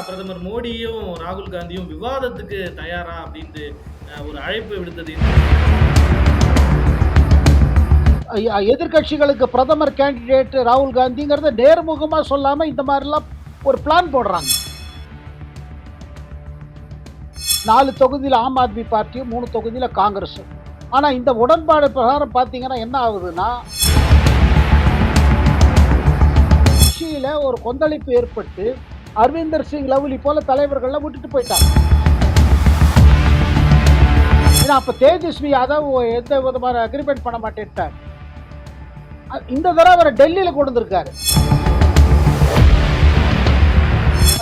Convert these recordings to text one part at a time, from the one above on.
பிரதமர் மோடியும் ராகுல் காந்தியும் விவாதத்துக்கு தயாரா அப்படின்ட்டு ஒரு அழைப்பு விடுத்தது எதிர்கட்சிகளுக்கு பிரதமர் கேண்டிடேட் ராகுல் காந்திங்கிறத நேர்முகமாக சொல்லாமல் இந்த மாதிரிலாம் ஒரு பிளான் போடுறாங்க. நாலு தொகுதியில் ஆம் ஆத்மி பார்ட்டியும் மூணு தொகுதியில் காங்கிரஸும் ஆனால் இந்த உடன்பாடு பிரகாரம் பார்த்தீங்கன்னா என்ன ஆகுதுன்னா கட்சியில் ஒரு கொந்தளிப்பு ஏற்பட்டு அரவிந்தர் சிங் லவ்லி போல தலைவர்கள்லாம் விட்டுட்டு போயிட்டாங்க ஏன்னா அப்போ தேஜஸ்வி யாதவ் எந்த விதமான அக்ரிமெண்ட் பண்ண மாட்டேன்ட்டார். இந்த தடவை அவரை டெல்லியில் கொண்டு வந்திருக்காரு.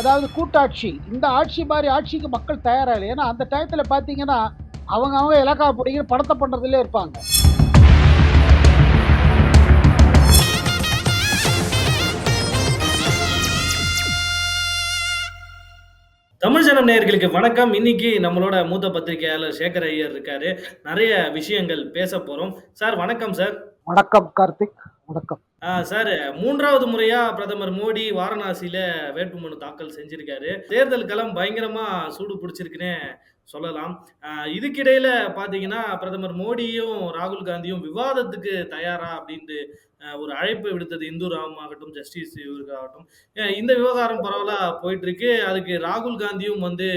அதாவது கூட்டாட்சி. இந்த ஆட்சி மாதிரி ஆட்சிக்கு மக்கள் தயாராக இல்லை. ஏன்னா அந்த டயத்தில் பார்த்தீங்கன்னா அவங்க அவங்க இலக்கா பிடிக்கிற படத்தை பண்ணுறதுலே இருப்பாங்க. தமிழ் ஜனம் நேயர்களுக்கு வணக்கம். இன்னைக்கு நம்மளோட மூத்த பத்திரிகையாளர் சேகர் ஐயர் இருக்காரு. நிறைய விஷயங்கள் பேச போறோம். சார் வணக்கம் சார். வணக்கம் கார்த்திக். வணக்கம். சார் மூன்றாவது முறையா பிரதமர் மோடி வாரணாசியில வேட்புமனு தாக்கல் செஞ்சிருக்காரு. தேர்தல் களம் பயங்கரமா சூடு பிடிச்சிருக்குன்னே சொல்லலாம். இதுக்கிடையில பாத்தீங்கன்னா பிரதமர் மோடியும் ராகுல் காந்தியும் விவாதத்துக்கு தயாரா அப்படின்ட்டு ஒரு அழைப்பு விடுத்தது இந்து ராம் ஆகட்டும் ஜஸ்டிஸ் இவருக்காகட்டும். இந்த விவகாரம் பரவலா போயிட்டு இருக்கு அதுக்கு ராகுல் காந்தியும் வந்து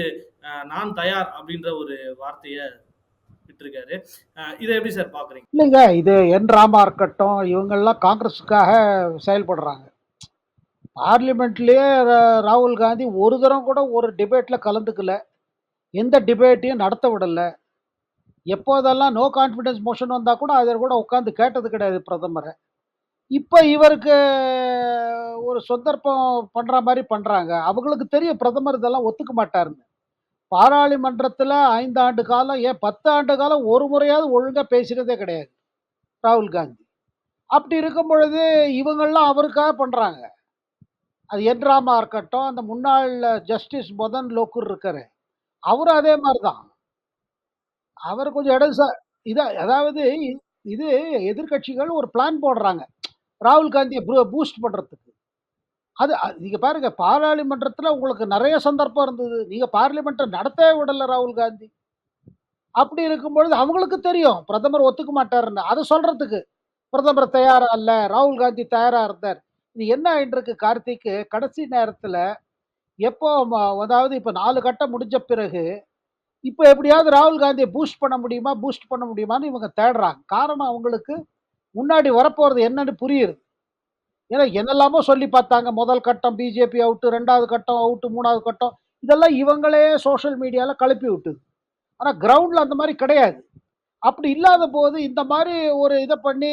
நான் தயார் அப்படின்ற ஒரு வார்த்தையை விட்டுருக்காரு. இதை எப்படி சார் பாக்குறீங்க? இல்லைங்க இது என் ராமா இருக்கட்டும் இவங்கெல்லாம் காங்கிரஸுக்காக செயல்படுறாங்க. பார்லிமெண்ட்லேயே ராகுல் காந்தி ஒரு தரம் கூட ஒரு டிபேட்டில் கலந்துக்கல. எந்த டிபேட்டையும் நடத்த விடலை. எப்போதெல்லாம் நோ கான்ஃபிடன்ஸ் மோஷன் வந்தால் கூட அதில் கூட உட்காந்து கேட்டது கிடையாது பிரதமரை. இப்போ இவருக்கு ஒரு சந்தர்ப்பம் பண்ணுற மாதிரி பண்ணுறாங்க அவங்களுக்கு தெரியும் பிரதமர் இதெல்லாம் ஒத்துக்க மாட்டாருன்னு. பாராளுமன்றத்தில் ஐந்து ஆண்டு காலம் ஏன் பத்து ஆண்டு காலம் ஒரு முறையாவது ஒழுங்காக பேசினதே கிடையாது. ராகுல் காந்தி. அப்படி இருக்கும் பொழுது இவங்கள்லாம் அவருக்காக பண்ணுறாங்க அது என் ராமா இருக்கட்டும் அந்த முன்னாள் ஜஸ்டிஸ் மதன் லோக்கூர் இருக்காரு. அவரும் அதே மாதிரி தான் அவர் கொஞ்சம் இடதுசா இதை அதாவது இது எதிர்க்கட்சிகள் ஒரு பிளான் போடுறாங்க. ராகுல் காந்தியை பூஸ்ட் பண்ணுறதுக்கு அது அ- நீங்க பாருங்க பாராளுமன்றத்தில் உங்களுக்கு நிறைய சந்தர்ப்பம் இருந்தது. நீங்க பார்லிமெண்ட்டை நடத்தவே விடல ராகுல் காந்தி. அப்படி இருக்கும் பொழுது அவங்களுக்கு தெரியும் பிரதமர் ஒத்துக்க மாட்டாருன்னு. அதை சொல்றதுக்கு பிரதமர் தயாரா இல்ல ராகுல் காந்தி தயாரா இருந்தார். இது என்ன ஆயிட்டு இருக்கு கடைசி நேரத்துல எப்போ அதாவது இப்போ நாலு கட்டம் முடிஞ்ச பிறகு இப்போ எப்படியாவது ராகுல் காந்தியை பூஸ்ட் பண்ண முடியுமா? பூஸ்ட் பண்ண முடியுமான்னு இவங்க தேடுறாங்க. காரணம் அவங்களுக்கு முன்னாடி வரப்போகிறது என்னன்னு புரியுது. ஏன்னா என்னெல்லாமோ சொல்லி பார்த்தாங்க. முதல் கட்டம் பிஜேபி அவுட்டு ரெண்டாவது கட்டம் அவுட்டு மூணாவது கட்டம். இதெல்லாம் இவங்களே சோஷியல் மீடியாவில் கலப்பி விட்டுது. ஆனால் கிரவுண்டில் அந்த மாதிரி கிடையாது. அப்படி இல்லாத போது இந்த மாதிரி ஒரு இதை பண்ணி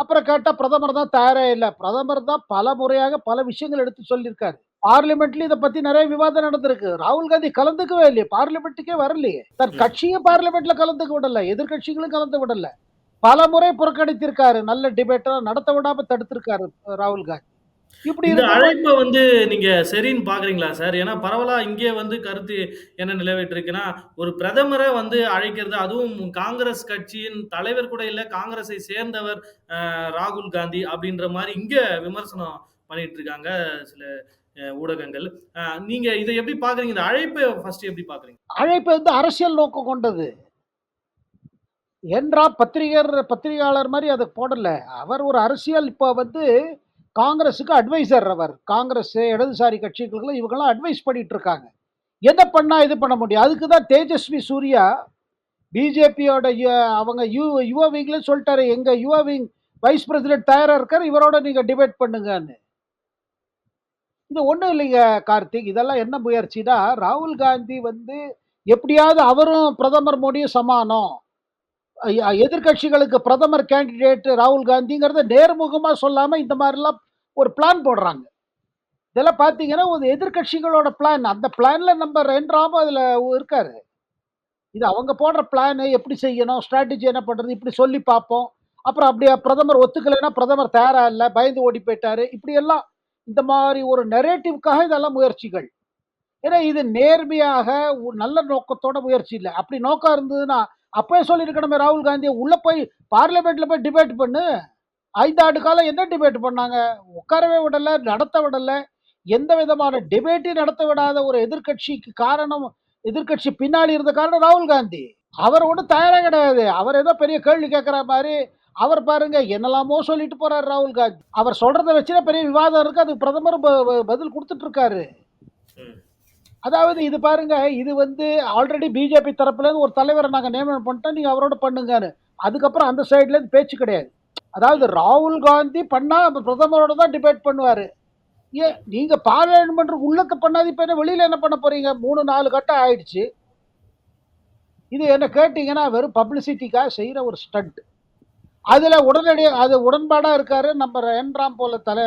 அப்புறம் கேட்டால் பிரதமர் தான் தயாரே இல்லை. பிரதமர் தான் பல முறையாக பல விஷயங்கள் எடுத்து சொல்லியிருக்காரு. பார்லிமெண்ட்லயும் இதை பத்தி நிறைய விவாதம் நடந்திருக்கு. ராகுல் காந்தி கலந்துக்கவே இல்லையே. பார்லிமெண்ட்டுக்கே வரலையே. தன் கட்சியை பார்லிமெண்ட்ல கலந்துக்க விடல. எதிர்கட்சிகளும் கலந்து விடல. பல முறை புறக்கணித்திருக்காரு. நல்ல டிபேட்டெல்லாம் நடத்த விடாம தடுத்திருக்காரு ராகுல் காந்தி. இப்படி இந்த அழைப்பை வந்து நீங்க சரின்னு பாக்குறீங்களா சார்? ஏன்னா பரவலா இங்கே வந்து கருத்து என்ன நிலவிட்டு இருக்குன்னா ஒரு பிரதமரை வந்து அழைக்கிறது அதுவும் காங்கிரஸ் கட்சியின் தலைவர் கூட இல்ல காங்கிரஸை சேர்ந்தவர் ராகுல் காந்தி அப்படின்ற மாதிரி இங்க விமர்சனம் பண்ணிட்டு இருக்காங்க சில ஊடகங்கள். நீங்க இதை எப்படி பாக்குறீங்க இந்த அழைப்பை ஃபர்ஸ்ட் எப்படி பாக்குறீங்க அழைப்பு வந்து அரசியல் நோக்கம் கொண்டது. என்றா பத்திரிகர் பத்திரிகையாளர் மாதிரி அதை போடல. அவர் ஒரு அரசியல் இப்போ வந்து காங்கிரஸுக்கு அட்வைசர் அவர். காங்கிரஸ் இடதுசாரி கட்சிகளுக்கு இவங்கெல்லாம் அட்வைஸ் பண்ணிட்டு இருக்காங்க. எதை பண்ணா இது பண்ண முடியும்? அதுக்கு தான் தேஜஸ்வி சூர்யா பிஜேபியோட அவங்க யு யுவ விங்ல சொல்லிட்டாரு. எங்க யுவ விங் வைஸ் பிரசிடென்ட் தயாராக இருக்கார். இவரோட நீங்க டிபேட் பண்ணுங்கன்னு. இது ஒன்றும் இல்லைங்க கார்த்திக். இதெல்லாம் என்ன முயற்சினா ராகுல் காந்தி வந்து எப்படியாவது அவரும் பிரதமர் மோடியும் சமானம். எதிர்கட்சிகளுக்கு எதிர்க்கட்சிகளுக்கு பிரதமர் கேண்டிடேட் ராகுல் காந்திங்கிறத நேர்முகமாக சொல்லாமல் இந்த மாதிரிலாம் ஒரு பிளான் போடுறாங்க. இதெல்லாம் பார்த்தீங்கன்னா ஒரு எதிர்க்கட்சிகளோட பிளான் அந்த பிளான்ல நம்ம ரெண்டாம அதில் இருக்காரு. இது அவங்க போடுற பிளான் எப்படி செய்யணும் ஸ்ட்ராட்டஜி என்ன பண்ணுறது இப்படி சொல்லி பார்ப்போம் அப்புறம் அப்படியே பிரதமர் ஒத்துக்கலைன்னா பிரதமர் தயாராக இல்லை பயந்து ஓடி போயிட்டாரு. இப்படியெல்லாம் இந்த மாதிரி ஒரு நெரேட்டிவ்காக இதெல்லாம் முயற்சிகள். ஏன்னா இது நேர்மையாக ஒரு நல்ல நோக்கத்தோட முயற்சி இல்லை. அப்படி நோக்கம் இருந்ததுன்னா அப்பவே சொல்லியிருக்கணுமே ராகுல் காந்தியை உள்ளே போய் பார்லிமெண்ட்ல போய் டிபேட் பண்ணு. ஐந்து ஆண்டு காலம் என்ன டிபேட் பண்ணாங்க? உட்காரவே விடலை நடத்த விடலை. எந்த விதமான டிபேட்டையும் நடத்த விடாத ஒரு எதிர்க்கட்சிக்கு காரணம் எதிர்க்கட்சி பின்னாடி இருந்த காரணம் ராகுல் காந்தி. அவர் ஒன்றும் தயாராக கிடையாது. அவர் ஏதோ பெரிய கேள்வி கேட்குற மாதிரி அவர் பாருங்க என்னெல்லாமோ சொல்லிட்டு போறாரு ராகுல் காந்தி. அவர் சொல்றதை வச்சுதான் பெரிய விவாதம் இருக்கு. அதுக்கு பிரதமர் பதில் கொடுத்துட்டு இருக்காரு. அதாவது இது பாருங்க இது வந்து ஆல்ரெடி பிஜேபி தரப்புல இருந்து ஒரு தலைவரை நாங்க நியமனம் பண்ணிட்டோம் நீங்க அவரோட பண்ணுங்கன்னு. அதுக்கப்புறம் அந்த சைடுல இருந்து பேச்சு கிடையாது. அதாவது ராகுல் காந்தி பண்ணா அப்ப பிரதமரோட தான் டிபேட் பண்ணுவாரு. ஏன் நீங்க பார்லிமெண்ட் உள்ளக்க பண்ணாது இப்ப என்ன வெளியில என்ன பண்ண போறீங்க? மூணு நாலு கட்டம் ஆயிடுச்சு. இது என்ன கேட்டீங்கன்னா வெறும் பப்ளிசிட்டிக்காக செய்யற ஒரு ஸ்டண்ட் அதுல உடனடி அது உடன்பாடா இருக்காரு. நம்ம என்ராம் போல தலை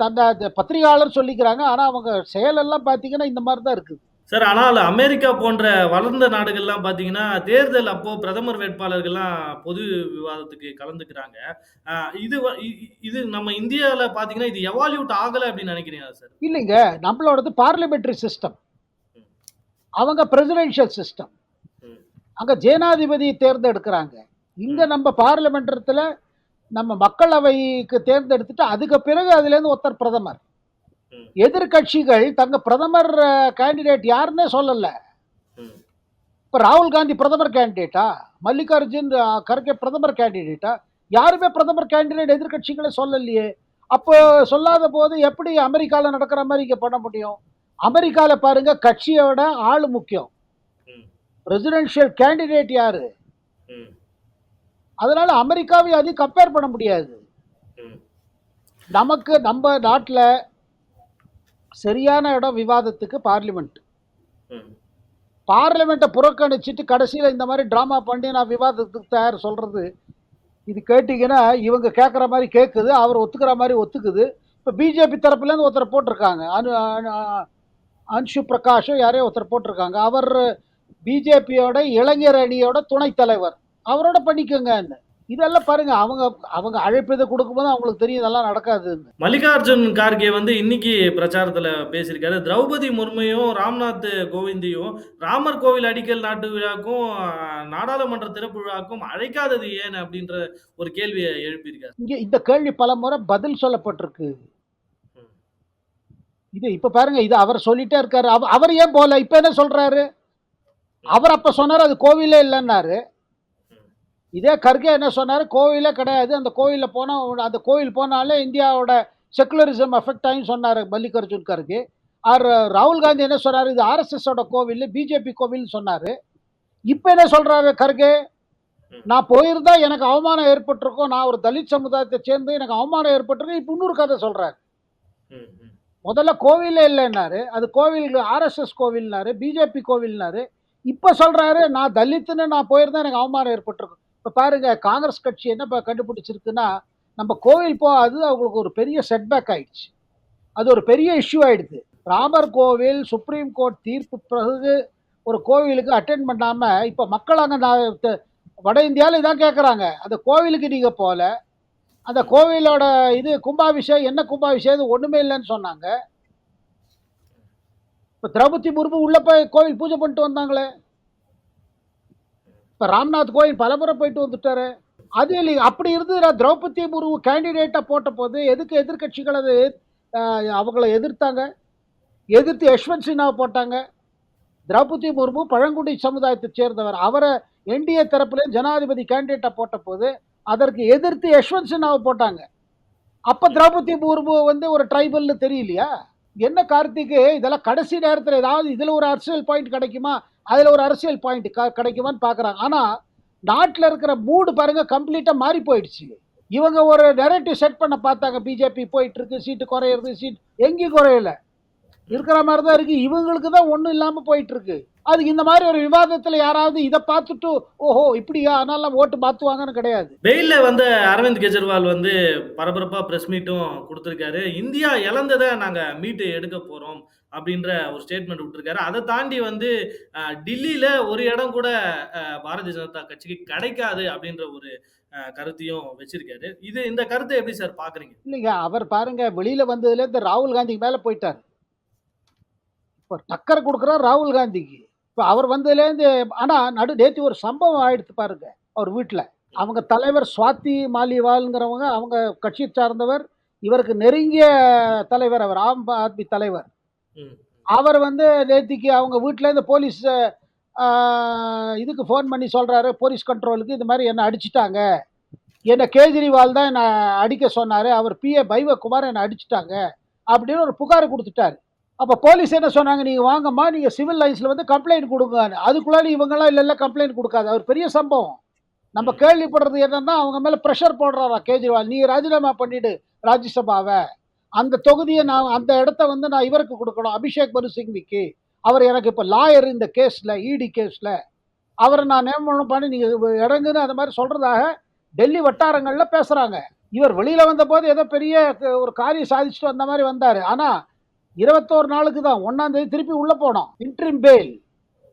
தந்த பத்திரிகையாளர் சொல்லிக்கிறாங்க. ஆனா அவங்க செயலெல்லாம் பாத்தீங்கன்னா இந்த மாதிரி தான் இருக்குது சார் ஆனால் அமெரிக்கா போன்ற வளர்ந்த நாடுகள்லாம் பார்த்தீங்கன்னா தேர்தல் அப்போ பிரதமர் வேட்பாளர்கள்லாம் பொது விவாதத்துக்கு கலந்துக்கிறாங்க. இது இது நம்ம இந்தியாவில் பார்த்தீங்கன்னா இது எவால்யூட் ஆகலை அப்படின்னு நினைக்கிறீங்களா சார்? இல்லைங்க. நம்மளோடது பார்லிமெண்ட்ரி சிஸ்டம் அவங்க பிரசிடென்ஷியல் சிஸ்டம். அங்க ஜனாதிபதி தேர்ந்தெடுக்கிறாங்க. இங்க நம்ம பார்லிமெண்டத்துல நம்ம மக்களவைக்கு தேர்ந்தெடுத்துட்டு அதுக்கு பிறகு அதுல இருந்து ஒருத்தர் பிரதமர் ம். எதிர்க்கட்சிகள் தங்க பிரதமர் கேண்டிடேட் யாருன்னே சொல்லல. இப்ப ராகுல் காந்தி பிரதமர் கேண்டிடேட்டா மல்லிகார்ஜுன் கர்கே பிரதமர் கேண்டிடேட்டா யாருமே பிரதமர் கேண்டிடேட் எதிர்க்கட்சிகளே சொல்லலையே அப்போ சொல்லாத போது எப்படி அமெரிக்கால நடக்கிற மாதிரி இங்க பண்ண முடியும் அமெரிக்கால பாருங்க கட்சியோட ஆளு முக்கியம். பிரசிடென்ஷியல் கேண்டிடேட் யாரு. அதனால அமெரிக்காவை அதையும் கம்பேர் பண்ண முடியாது. நமக்கு நம்ம நாட்டில் சரியான இடம் விவாதத்துக்கு பார்லிமெண்ட். பார்லிமெண்ட்டை புறக்கணிச்சிட்டு கடைசியில் இந்த மாதிரி ட்ராமா பண்ணி நான் விவாதத்துக்கு தயார் சொல்கிறது இது கேட்டிங்கன்னா இவங்க கேட்குற மாதிரி கேட்குது அவர் ஒத்துக்கிற மாதிரி ஒத்துக்குது. இப்போ பிஜேபி தரப்புலேருந்து ஒருத்தர் போட்டிருக்காங்க. அனு அனு- அன்ஷு பிரகாஷும் யாரையோ ஒருத்தர் போட்டிருக்காங்க. அவர் பிஜேபியோட இளைஞர் அணியோட துணைத் தலைவர். அவரோட பண்ணிக்கோங்க. இதெல்லாம் பாருங்க அவங்க அவங்க அழைப்பு இதை கொடுக்கும்போது அவங்களுக்கு தெரியும் இதெல்லாம் நடக்காதுன்னு மல்லிகார்ஜுன் கார்கே வந்து இன்னைக்கு பிரச்சாரத்துல பேசியிருக்காரு. திரௌபதி முர்மையும் ராம்நாத் கோவிந்தையும் ராமர் கோவில் அடிக்கல் நாட்டு விழாக்கும் நாடாளுமன்ற திறப்பு விழாக்கும் அழைக்காதது ஏன் அப்படின்ற ஒரு கேள்வியை எழுப்பியிருக்காரு. இங்கே இந்த கேள்வி பல முறை பதில் சொல்லப்பட்டிருக்கு. இது இப்ப பாருங்க இது அவர் சொல்லிட்டே இருக்காரு. அவ- அவர் ஏன் போல? இப்ப என்ன சொல்றாரு? அவர் அப்ப சொன்னாரு அது கோவிலே இல்லைன்னாரு. இதே கர்கே என்ன சொன்னார்? கோவிலே கிடையாது. அந்த கோவிலில் போனால் அந்த கோவில் போனாலே இந்தியாவோட செக்குலரிசம் அஃபெக்ட் ஆகின்னு சொன்னார் மல்லிகார்ஜுன் கர்கே. ஆர் ராகுல் காந்தி என்ன சொன்னார்? இது ஆர்எஸ்எஸோட கோவில் பிஜேபி கோவில்னு சொன்னார். இப்போ என்ன சொல்கிறாரு கர்கே? நான் போயிருந்தா எனக்கு அவமானம் ஏற்பட்டிருக்கும். நான் ஒரு தலித் சமுதாயத்தை சேர்ந்து எனக்கு அவமானம் ஏற்பட்டிருக்கும். இப்போ இன்னொரு கதை சொல்கிறாரு முதல்ல கோவிலே இல்லைன்னாரு. அது கோவில் ஆர்எஸ்எஸ் கோவில்னாரு பிஜேபி கோவில்னாரு. இப்போ சொல்கிறாரு நான் தலித்துன்னு நான் போயிருந்தேன் எனக்கு அவமானம் ஏற்பட்டிருக்கும். இப்போ பாருங்க காங்கிரஸ் கட்சி என்ன இப்போ கண்டுபிடிச்சிருக்குன்னா நம்ம கோவில் போகாது அவங்களுக்கு ஒரு பெரிய செட்பேக் ஆயிடுச்சு. அது ஒரு பெரிய இஷ்யூ ஆயிடுது. ராமர் கோவில் சுப்ரீம் கோர்ட் தீர்ப்பு பிறகு ஒரு கோவிலுக்கு அட்டென்ட் பண்ணாமல் இப்போ மக்கள் அங்கே நான் வட இந்தியாவில் இதான் கேட்குறாங்க அந்த கோவிலுக்கு நீங்கள் போகல அந்த கோவிலோட இது கும்பாபிஷேகம் என்ன கும்பாபிஷேகம் இது ஒன்றுமே இல்லைன்னு சொன்னாங்க. இப்போ திரௌபதி முர்மு உள்ளே போய் கோவில் பூஜை பண்ணிட்டு வந்தாங்களே. இப்போ ராம்நாத் கோயில் பலமுறை போயிட்டு வந்துட்டாரு. அது இல்லைங்க அப்படி இருந்து திரௌபதி முர்மு கேண்டிடேட்டாக போட்ட போது எதுக்கு எதிர்க்கட்சிகள் அதை அவங்கள எதிர்த்தாங்க? எதிர்த்து யஷ்வந்த் சின்ஹாவை போட்டாங்க. திரௌபதி முர்மு பழங்குடி சமுதாயத்தை சேர்ந்தவர். அவரை என்டிஏ தரப்புல ஜனாதிபதி கேண்டிடேட்டாக போட்ட போது அதற்கு எதிர்த்து யஷ்வந்த் சின்ஹாவை போட்டாங்க. அப்போ திரௌபதி முர்மு வந்து ஒரு ட்ரைபல்னு தெரியலையா? என்ன கார்த்திக்கு இதெல்லாம் கடைசி நேரத்தில் ஏதாவது இதில் ஒரு அரசியல் பாயிண்ட் கிடைக்குமா? அதில் ஒரு அரசியல் பாயிண்ட் கிடைக்குமான்னு பார்க்குறாங்க ஆனால் நாட்டில் இருக்கிற மூடு பாருங்க கம்ப்ளீட்டாக மாறி போயிடுச்சு. இவங்க ஒரு நெரட்டிவ் செட் பண்ண பார்த்தாங்க பிஜேபி போயிட்டுருக்கு சீட்டு குறையிறது சீட் எங்கேயும் குறையலை. இருக்கிற மாதிரி தான் இருக்குது இவங்களுக்கு தான் ஒன்றும் இல்லாமல் போயிட்டுருக்கு. அதுக்கு இந்த மாதிரி ஒரு விவாதத்துல யாராவது இதை பார்த்துட்டு ஓஹோ இப்படியா? அதனால ஓட்டு மாத்துவாங்கன்னு கிடையாது. வெயில்ல வந்து அரவிந்த் கெஜ்ரிவால் வந்து பரபரப்பா பிரஸ் மீட்டும் கொடுத்திருக்காரு. இந்தியா இழந்ததை நாங்க மீட்டு எடுக்க போறோம் அப்படின்ற ஒரு ஸ்டேட்மெண்ட் விட்டுருக்காரு. அதை தாண்டி வந்து டில்லியில ஒரு இடம் கூட பாரதிய ஜனதா கட்சிக்கு கிடைக்காது அப்படின்ற ஒரு கருத்தையும் வச்சிருக்காரு. இது இந்த கருத்தை எப்படி சார் பாக்குறீங்க? இல்லைங்க அவர் பாருங்க வெளியில வந்ததுல இருந்து ராகுல் காந்திக்கு மேல போயிட்டார். டக்கர் கொடுக்குறார் ராகுல் காந்திக்கு. இப்போ அவர் வந்ததுலேருந்து ஆனா நடு நேற்று ஒரு சம்பவம் ஆயிடுத்து பாருங்க அவர் வீட்டில் அவங்க தலைவர் சுவாதி மாலிவால்ங்கிறவங்க அவங்க கட்சியை சார்ந்தவர் இவருக்கு நெருங்கிய தலைவர் அவர் ஆம் ஆத்மி தலைவர். அவர் வந்து நேத்திக்கு அவங்க வீட்டிலேருந்து போலீஸ் இதுக்கு ஃபோன் பண்ணி சொல்கிறாரு போலீஸ் கண்ட்ரோலுக்கு இது மாதிரி என்னை அடிச்சிட்டாங்க. என்னை கேஜ்ரிவால் தான் என்னை அடிக்க சொன்னார். அவர் பிஏ பைவகுமார் என்னை அடிச்சிட்டாங்க. அப்படின்னு ஒரு புகார் கொடுத்துட்டாரு. அப்போ போலீஸ் என்ன சொன்னாங்க? நீங்கள் வாங்கம்மா நீங்கள் சிவில் லைன்ஸில் வந்து கம்ப்ளைண்ட் கொடுங்கன்னு. அதுக்குள்ளாடி இவங்கெல்லாம் இல்லை இல்லை கம்ப்ளைண்ட் கொடுக்காது. அவர் பெரிய சம்பவம். நம்ம கேள்விப்படுறது என்னன்னா அவங்க மேலே ப்ரெஷர் போடுறாரா கேஜ்ரிவால்? நீ ராஜினாமா பண்ணிடு ராஜ்யசபாவை. அந்த தொகுதியை நான் அந்த இடத்த வந்து நான் இவருக்கு கொடுக்கணும் அபிஷேக் மனு சிங்விக்கு. அவர் எனக்கு இப்போ லாயர் இந்த கேஸில் இடி கேஸில். அவரை நான் நியமனம் பண்ணி நீங்கள் இடங்குன்னு அந்த மாதிரி சொல்கிறதாக டெல்லி வட்டாரங்களில் பேசுகிறாங்க இவர் வெளியில் வந்தபோது ஏதோ பெரிய ஒரு காரியம் சாதிச்சுட்டு வந்த மாதிரி வந்தார். ஆனால் இருபத்தோரு நாளுக்கு தான் ஒன்றாந்தேதி திருப்பி உள்ளே போனோம். இன்ட்ரிம் பேல்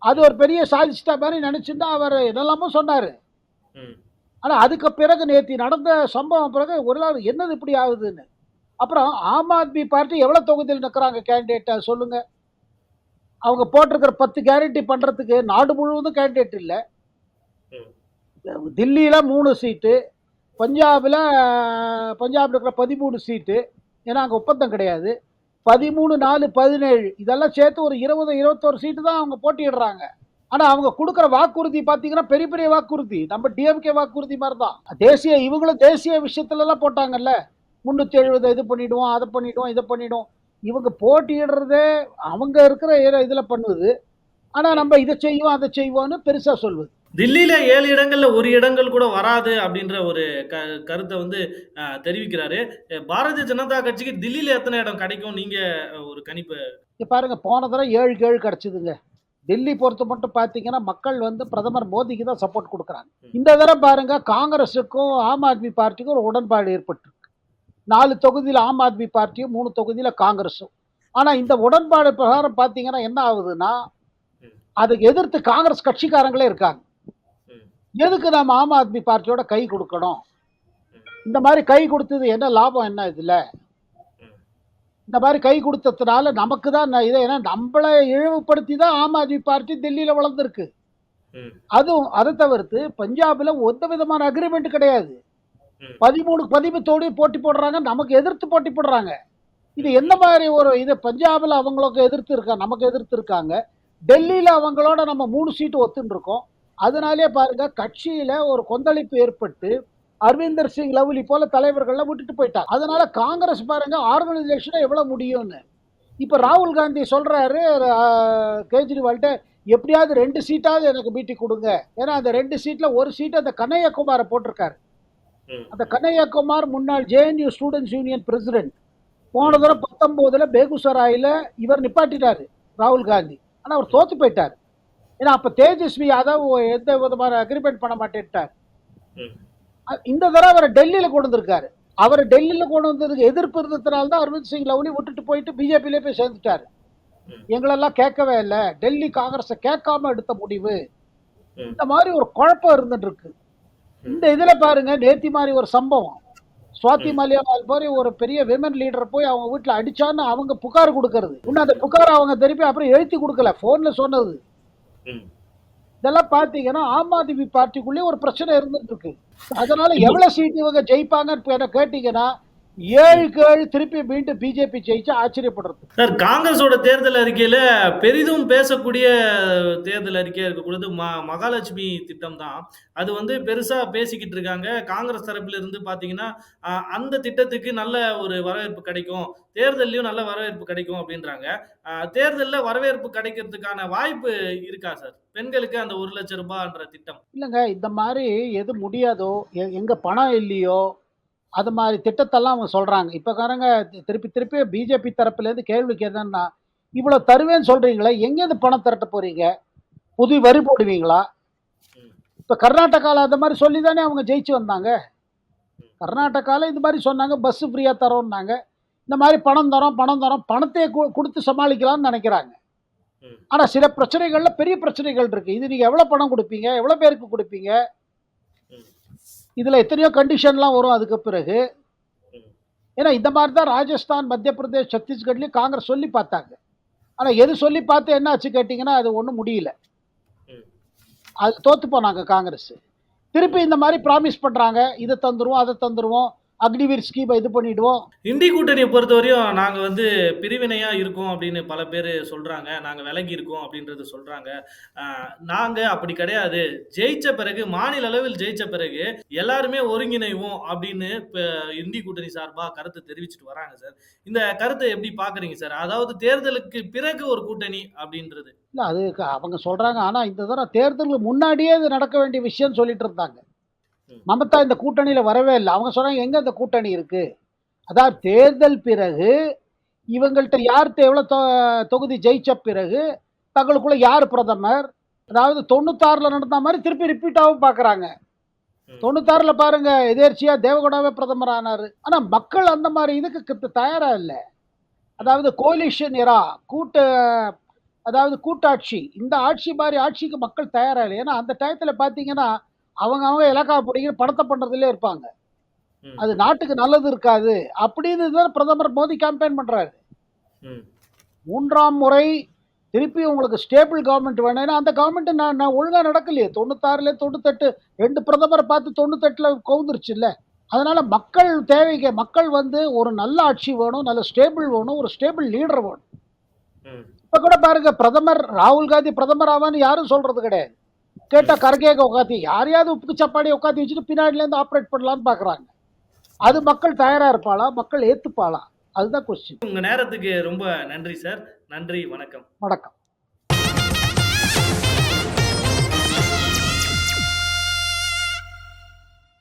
அது ஒரு பெரிய சாதிச்சிட்ட மாதிரி நினச்சிட்டு அவர் என்னெல்லாமோ சொன்னார். ஆனால் அதுக்கு பிறகு நேற்று நடந்த சம்பவம் பிறகு ஒரு நாள் என்னது இப்படி ஆகுதுன்னு. அப்புறம் ஆம் ஆத்மி பார்ட்டி எவ்வளோ தொகுதியில் நிற்கிறாங்க கேண்டிடேட்டை சொல்லுங்கள் அவங்க போட்டிருக்கிற பத்து கேரண்டி பண்ணுறதுக்கு நாடு முழுவதும் கேண்டிடேட் இல்லை. தில்லியில் மூணு சீட்டு பஞ்சாபில் பஞ்சாபில் இருக்கிற பதிமூணு சீட்டு ஏன்னா அங்கே ஒப்பந்தம் கிடையாது. பதிமூணு நாலு பதினேழு. இதெல்லாம் சேர்த்து ஒரு இருபது இருபத்தோரு சீட்டு தான் அவங்க போட்டியிடுறாங்க. ஆனால் அவங்க கொடுக்குற வாக்குறுதி பார்த்தீங்கன்னா பெரிய பெரிய வாக்குறுதி. நம்ம டிஎம்கே வாக்குறுதி மாதிரி தான் தேசிய இவங்களும் தேசிய விஷயத்துலலாம் போட்டாங்கல்ல. முந்நூற்றி எழுபது இது பண்ணிவிடுவோம் அதை பண்ணிவிடுவோம் இதை பண்ணிவிடுவோம் இவங்க போட்டியிடுறதே அவங்க இருக்கிற இதில் பண்ணுவது ஆனால் நம்ம இதை செய்வோம் அதை செய்வோம்னு பெருசாக சொல்லுவது தில்லியில ஏழு இடங்கள்ல ஒரு இடங்கள் கூட வராது அப்படின்ற ஒரு க கருத்தை வந்து தெரிவிக்கிறாரு. பாரதிய ஜனதா கட்சிக்கு தில்லியில எத்தனை இடம் கிடைக்கும்? நீங்க அஹ், ஒரு கணிப்பு. இங்க பாருங்க போன தடவை ஏழுக்கு ஏழு கிடச்சிதுங்க. டெல்லி பொறுத்த மட்டும் பார்த்தீங்கன்னா மக்கள் வந்து பிரதமர் மோடிக்கு தான் சப்போர்ட் கொடுக்குறாங்க. இந்த தடவை பாருங்க காங்கிரஸுக்கும் ஆம் ஆத்மி பார்ட்டிக்கும் ஒரு உடன்பாடு ஏற்பட்டிருக்கு. நாலு தொகுதியில் ஆம் ஆத்மி பார்ட்டியும் மூணு தொகுதியில் காங்கிரஸும் ஆனால் இந்த உடன்பாடு பிரகாரம் பார்த்தீங்கன்னா என்ன ஆகுதுன்னா அதுக்கு எதிர்த்து காங்கிரஸ் கட்சிக்காரங்களே இருக்காங்க. எதுக்கு நம்ம ஆம் ஆத்மி பார்ட்டியோட கை கொடுக்கணும்? இந்த மாதிரி கை கொடுத்தது என்ன லாபம் என்ன இதில்? இந்த மாதிரி கை கொடுத்ததுனால நமக்கு தான் இதை ஏன்னா நம்மளை இழிவுபடுத்தி தான் ஆம் ஆத்மி பார்ட்டி டெல்லியில் வளர்ந்துருக்கு. அதுவும் அதை தவிர்த்து பஞ்சாபில் எந்த விதமான அக்ரிமெண்ட் கிடையாது. பதிமூணு பதிமூத்தோடு போட்டி போடுறாங்க நமக்கு எதிர்த்து போட்டி போடுறாங்க. இது எந்த மாதிரி ஒரு இது பஞ்சாபில் அவங்களுக்கு எதிர்த்து இருக்கா நமக்கு எதிர்த்து இருக்காங்க. டெல்லியில் அவங்களோட நம்ம மூணு சீட்டு ஒத்துன்னு இருக்கோம். அதனாலே பாருங்க கட்சியில் ஒரு கொந்தளிப்பு ஏற்பட்டு அரவிந்தர் சிங் லவ்லி போல தலைவர்கள்லாம் விட்டுட்டு போயிட்டாங்க. அதனால காங்கிரஸ் பாருங்க ஆர்கனைசேஷனை எவ்வளோ முடியும்னு. இப்போ ராகுல் காந்தி சொல்றாரு கேஜ்ரிவால்கிட்ட எப்படியாவது ரெண்டு சீட்டாவது எனக்கு மீட்டி கொடுங்க. ஏன்னா அந்த ரெண்டு சீட்டில் ஒரு சீட் அந்த கண்ணையகுமாரை போட்டிருக்காரு. அந்த கண்ணையகுமார் முன்னாள் ஜேஎன்யூ ஸ்டூடெண்ட்ஸ் யூனியன் பிரசிடென்ட் போன தடவை பத்தொம்போதுல பேகுசராயில் இவர் நிப்பாட்டிட்டாரு ராகுல் காந்தி. ஆனால் அவர் தோத்து போயிட்டார். ஏன்னா அப்போ தேஜஸ்வி யாதவ் எந்த விதமான அக்ரிமெண்ட் பண்ண மாட்டேன்ட்டார். இந்த தடவை அவரை டெல்லியில் கொண்டு வந்திருக்காரு. அவர் டெல்லியில் கொண்டு வந்ததுக்கு எதிர்ப்பு இருந்ததுனால தான் அரவிந்த் சிங் லவ்லி விட்டுட்டு போயிட்டு பிஜேபியிலே போய் சேர்ந்துட்டாரு. எங்களெல்லாம் கேட்கவே இல்லை. டெல்லி காங்கிரஸை கேட்காம எடுத்த முடிவு. இந்த மாதிரி ஒரு குழப்பம் இருந்துட்டு இருக்கு இந்த இதுல பாருங்க நேத்தி மாதிரி ஒரு சம்பவம். சுவாதி மலியால் போய் ஒரு பெரிய விமன் லீடர் போய் அவங்க வீட்டுல அடிச்சான்னு அவங்க புகார் கொடுக்கறது. இன்னும் அந்த புகார் அவங்க திருப்பி அப்புறம் எழுதி கொடுக்கல. போன்ல சொன்னது. இதெல்லாம் பாத்தீங்கன்னா ஆம் ஆத்மி பார்ட்டிக்குள்ளேயே ஒரு பிரச்சனை இருந்துட்டு இருக்கு அதனால எவ்வளவு சீட் இவங்க ஜெயிப்பாங்கன்னு என்ன கேட்டீங்கன்னா ஏழுக்கு ஏழு திருப்பி மீண்டும் பிஜேபி ஜெயிச்சா ஆச்சரியப்படுறது. சார் காங்கிரஸோட தேர்தல் அறிக்கையில பெரிதும் பேசக்கூடிய தேர்தல் அறிக்கையா இருக்கக்கூடியது ம மகாலட்சுமி திட்டம் தான் அது வந்து பெருசா பேசிக்கிட்டு இருக்காங்க. காங்கிரஸ் தரப்புல இருந்து பாத்தீங்கன்னா அந்த திட்டத்துக்கு நல்ல ஒரு வரவேற்பு கிடைக்கும். தேர்தல்லையும் நல்ல வரவேற்பு கிடைக்கும் அப்படின்றாங்க. தேர்தல்ல வரவேற்பு கிடைக்கிறதுக்கான வாய்ப்பு இருக்கா சார்? பெண்களுக்கு அந்த ஒரு லட்சம் ரூபாய்ன்ற திட்டம். இல்லைங்க இந்த மாதிரி எது முடியாதோ எங்க பணம் இல்லையோ அது மாதிரி திட்டத்தெல்லாம் அவங்க சொல்றாங்க. இப்ப காரங்க தி- திருப்பி திருப்பி பிஜேபி தரப்புல இருந்து கேள்விக்கு என்னன்னா இவ்வளவு தருவேன்னு சொல்றீங்களே எங்கேருந்து பணம் திரட்ட போறீங்க? புது வரி போடுவீங்களா. இப்ப கர்நாடகால அந்த மாதிரி சொல்லி தானே அவங்க ஜெயிச்சு வந்தாங்க. கர்நாடகால இந்த மாதிரி சொன்னாங்க பஸ் ஃப்ரீயா தரோம்னாங்க. இந்த மாதிரி பணம் தரோம் பணம் தரோம் பணத்தை கொடுத்து சமாளிக்கலாம்னு நினைக்கிறாங்க. ம். ஆனா சில பிரச்சனைகள்ல பெரிய பிரச்சனைகள் இருக்கு. இது நீங்க எவ்வளவு பணம் கொடுப்பீங்க? எவ்வளவு பேருக்கு கொடுப்பீங்க. இதில் எத்தனையோ கண்டிஷன்லாம் வரும் அதுக்கு பிறகு. ஏன்னா இந்த மாதிரி தான் ராஜஸ்தான் மத்திய பிரதேஷ் சத்தீஸ்கட்லேயும் காங்கிரஸ் சொல்லி பார்த்தாங்க. ஆனால் எது சொல்லி பார்த்து என்ன ஆச்சு கேட்டிங்கன்னா அது ஒன்றும் முடியல. அது தோற்று போனாங்க காங்கிரஸ். திருப்பி இந்த மாதிரி ப்ராமிஸ் பண்ணுறாங்க இதை தந்துருவோம் அதை தந்துடுவோம் அக்னிவீர் ஸ்கீமை இது பண்ணிடுவோம். இண்டி கூட்டணியை பொறுத்தவரையும் நாங்க வந்து பிரிவினையா இருக்கோம் அப்படின்னு பல பேர் சொல்றாங்க. நாங்க விலகி இருக்கோம் அப்படின்றது சொல்றாங்க. ஆஹ் நாங்க அப்படி கிடையாது. ஜெயிச்ச பிறகு மாநில அளவில் ஜெயிச்ச பிறகு எல்லாருமே ஒருங்கிணைவோம் அப்படின்னு இப்ப இந்தி கூட்டணி சார்பா கருத்து தெரிவிச்சிட்டு வராங்க சார். இந்த கருத்தை எப்படி பாக்குறீங்க சார்? அதாவது தேர்தலுக்கு பிறகு ஒரு கூட்டணி அப்படின்றது. இல்லை அது அவங்க சொல்கிறாங்க ஆனால் இந்த தடவை தேர்தலுக்கு முன்னாடியே இது நடக்க வேண்டிய விஷயம்னு சொல்லிட்டு இருந்தாங்க. மமதா இந்த கூட்டணியில் வரவே இல்லை. அவங்க சொன்னாங்க எங்கே இந்த கூட்டணி இருக்குது அதாவது தேர்தல் பிறகு இவங்கள்ட்ட யார்கிட்ட எவ்வளோ தொ தொகுதி ஜெயிச்ச பிறகு தங்களுக்குள்ள யார் பிரதமர்? அதாவது தொண்ணூத்தாறில் நடந்த மாதிரி திருப்பி ரிப்பீட்டாகவும் பார்க்குறாங்க. தொண்ணூத்தாறில் பாருங்க எதேர்ச்சியாக தேவகவுடாவே பிரதமர் ஆனார் ஆனால் மக்கள் அந்த மாதிரி இதுக்கு கிட்ட தயாராக இல்லை. அதாவது கோலிஷன் எரா கூட்ட அதாவது கூட்டாட்சி இந்த ஆட்சி மாதிரி ஆட்சிக்கு மக்கள் தயாரா இல்லை. ஏன்னா அந்த டயத்தில் பார்த்தீங்கன்னா அவங்க அவங்க இலக்கா பிடிக்கிற படத்தை பண்ணுறதுலே இருப்பாங்க. அது நாட்டுக்கு நல்லது இருக்காது. அப்படின்னு தான் பிரதமர் மோடி கேம்பெயின் பண்ணுறாரு ம். மூன்றாம் முறை திருப்பி உங்களுக்கு ஸ்டேபிள் கவர்மெண்ட் வேணும் ஏன்னா அந்த கவர்மெண்ட் நான் நான் ஒழுங்காக நடக்கலையே. தொண்ணூத்தாறுல தொண்ணூத்தெட்டு ரெண்டு பிரதமரை பார்த்து தொண்ணூத்தெட்டில் கவுந்துருச்சு இல்லை அதனால மக்கள் தேவைக்கு மக்கள் வந்து ஒரு நல்ல ஆட்சி வேணும் நல்ல ஸ்டேபிள் வேணும் ஒரு ஸ்டேபிள் லீடர் வேணும். இப்போ கூட பாருங்க பிரதமர் ராகுல் காந்தி பிரதமர் ஆவான்னு யாரும் சொல்றது கிடையாது. கேட்டா கரகேக உட்காந்து யாரையாவது உப்புக்கு சப்பாடி உட்காந்து வச்சுட்டு பின்னாடிலேருந்து ஆப்ரேட் பண்ணலான்னு பார்க்குறாங்க அது மக்கள் தயாரா இருப்பாளா? மக்கள் ஏத்துப்பாளா? அதுதான் கொஸ்டின் உங்க நேரத்துக்கு ரொம்ப நன்றி சார் நன்றி வணக்கம். வணக்கம்.